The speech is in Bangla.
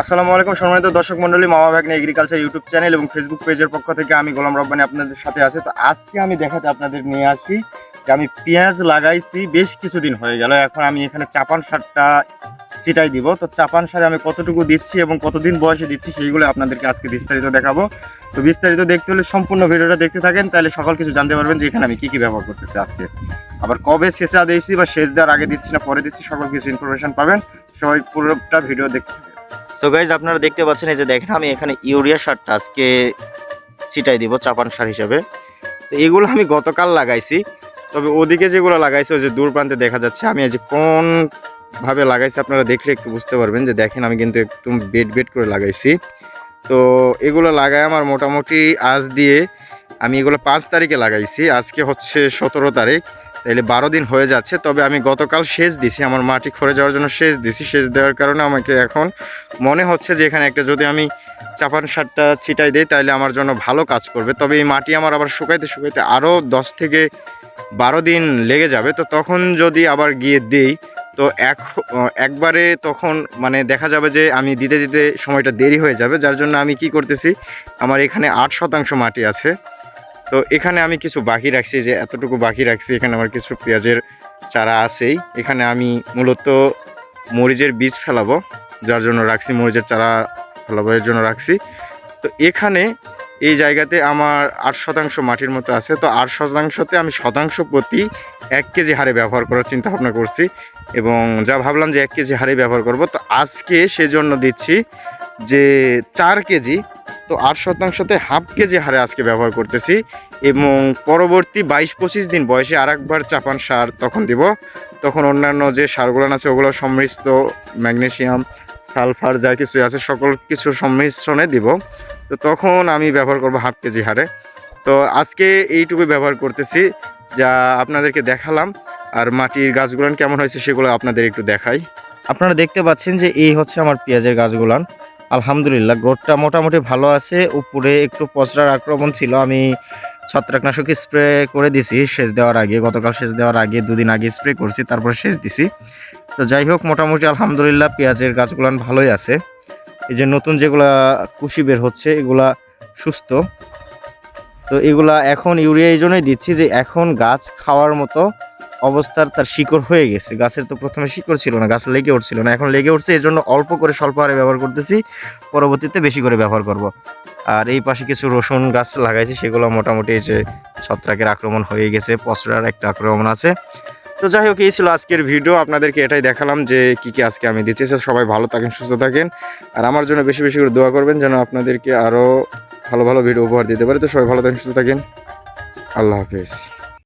আসসালামু আলাইকুম সম্মানিত দর্শক মন্ডলী মামা ভাগ্নে এগ্রিকালচার ইউটিউব চ্যানেল এবং ফেসবুক পেজের পক্ষ থেকে আমি গোলাম রব্বানি আপনাদের সাথে আছে। তো আজকে আমি দেখাতে আপনাদের নিয়ে আসি যে আমি পেঁয়াজ লাগাইছি, বেশ কিছুদিন হয়ে গেল। এখন আমি এখানে চাপান সারটা ছিটাই দিব। তো চাপান সারে আমি কতটুকু দিচ্ছি এবং কতদিন বয়সে দিচ্ছি সেইগুলো আপনাদেরকে আজকে বিস্তারিত দেখাবো। তো বিস্তারিত দেখতে হলে সম্পূর্ণ ভিডিওটা দেখতে থাকেন, তাহলে সকল কিছু জানতে পারবেন যে এখানে আমি কী কী ব্যবহার করতেছি আজকে। আবার কবে শেষা দিয়েছি বা শেষ দেওয়ার আগে দিচ্ছি না, পরে দিচ্ছি, সকল কিছু ইনফরমেশন পাবেন। সবাই পুরোটা ভিডিও দেখতে সো গাইজ আপনারা দেখতে পাচ্ছেন, এই যে দেখেন, আমি এখানে ইউরিয়া সারটা আজকে ছিটাই দিব, চাপান সার হিসাবে। তো এগুলো আমি গতকাল লাগাইছি। তবে ওদিকে যেগুলো লাগাইছি, ওই যে দূর প্রান্তে দেখা যাচ্ছে, আমি আজ কোন ভাবে লাগাইছি, আপনারা দেখলে একটু বুঝতে পারবেন যে দেখেন, আমি কিন্তু একদম বেড বেড করে লাগাইছি। তো এগুলো লাগাই আমার মোটামুটি আজ দিয়ে আমি এগুলো পাঁচ তারিখে লাগাইছি। আজকে হচ্ছে সতেরো তারিখ। তাইলে বারো দিন হয়ে যাচ্ছে, তবে আমি গতকাল সেচ দিছি, আমার মাটি খরে যাওয়ার জন্য সেচ দিছি, সেচ দেওয়ার কারণে আমাকে এখন মনে হচ্ছে যে এখানে একটা যদি আমি চাপান সারটা ছিটাই দিই তাহলে আমার জন্য ভালো কাজ করবে। তবে এই মাটি আমার আবার শুকাইতে শুকাইতে আরও দশ থেকে বারো দিন লেগে যাবে, তো তখন যদি আবার গিয়ে দিই, তো এক একবারে তখন মানে দেখা যাবে যে আমি দিতে দিতে সময়টা দেরি হয়ে যাবে, যার জন্য আমি কি করতেছি, আমার এখানে আট শতাংশ মাটি আছে। তো এখানে আমি কিছু বাকি রাখছি, যে এতটুকু বাকি রাখছি, এখানে আমার কিছু পেঁয়াজের চারা আছেই। এখানে আমি মূলত মরিচের বীজ ফেলাবো, যার জন্য রাখছি মরিচের চারা ফেলাবো, এর জন্য রাখছি। তো এখানে এই জায়গাতে আমার আট শতাংশ মাটির মতো আছে, তো আট শতাংশতে আমি শতাংশ প্রতি এক কেজি হারে ব্যবহার করার চিন্তা ভাবনা করছি এবং যা ভাবলাম যে এক কেজি হারে ব্যবহার করব, তো আজকে সেজন্য দিচ্ছি যে চার কেজি তো আট শতাংশতে হাফ কেজি হারে আজকে ব্যবহার করতেছি এবং পরবর্তী বাইশ পঁচিশ দিন বয়সে আর একবার চাপান সার তখন দিব। তখন অন্যান্য যে সারগুলো আছে, ওগুলো সমৃদ্ধ ম্যাগনেসিয়াম সালফার, যা কিছু আছে, সকল কিছু সম্মিশ্রণে দিব। তো তখন আমি ব্যবহার করব হাফ কেজি হারে। তো আজকে এইটুকুই ব্যবহার করতেছি, যা আপনাদেরকে দেখালাম। আর মাটির গাছগুলান কেমন হয়েছে সেগুলো আপনাদের একটু দেখাই। আপনারা দেখতে পাচ্ছেন যে এই হচ্ছে আমার পেঁয়াজের গাছগুলান। আলহামদুলিল্লাহ, গ্রোথটা মোটামুটি ভালো আছে। উপরে একটু পচড়ার আক্রমণ ছিল, আমি ছত্রাকনাশক স্প্রে করে দিছি সেচ দেওয়ার আগে, গতকাল সেচ দেওয়ার আগে, দুদিন আগে স্প্রে করছি, তারপর সেচ দিছি। তো যাই হোক, মোটামুটি আলহামদুলিল্লাহ, পেঁয়াজের গাছগুলান ভালোই আছে। এই যে নতুন যেগুলা কুশি বের হচ্ছে, এগুলা সুস্থ। তো এগুলা এখন ইউরিয়া এই জন্যই দিচ্ছি যে, এখন গাছ খাওয়ার মতো অবস্থার তার শিকড় হয়ে গেছে। গাছের তো প্রথমে শিকড় ছিল না, গাছ লেগে উঠছিল না। এখন লেগে উঠছে এই জন্য অল্প করে স্বল্প হারে ব্যবহার করতেছি, পরবর্তীতে বেশি করে ব্যবহার করব। আর এই পাশে কিছু রসুন গাছ লাগাইছি, সেগুলো মোটামুটি যে ছত্রাকের আক্রমণ হয়ে গেছে পচড়ার একটা আক্রমণ আছে। তো যাই হোক, এই ছিল আজকের ভিডিও। আপনাদেরকে এটাই দেখালাম যে কি কি আজকে আমি দিচ্ছি। সবাই ভালো থাকেন, সুস্থ থাকেন। আর আমার জন্য বেশি বেশি করে দোয়া করবেন যেন আপনাদেরকে আরও ভালো ভালো ভিডিও উপহার দিতে পারে। তো সবাই ভালো থাকেন, সুস্থ থাকেন। আল্লাহ হাফেজ।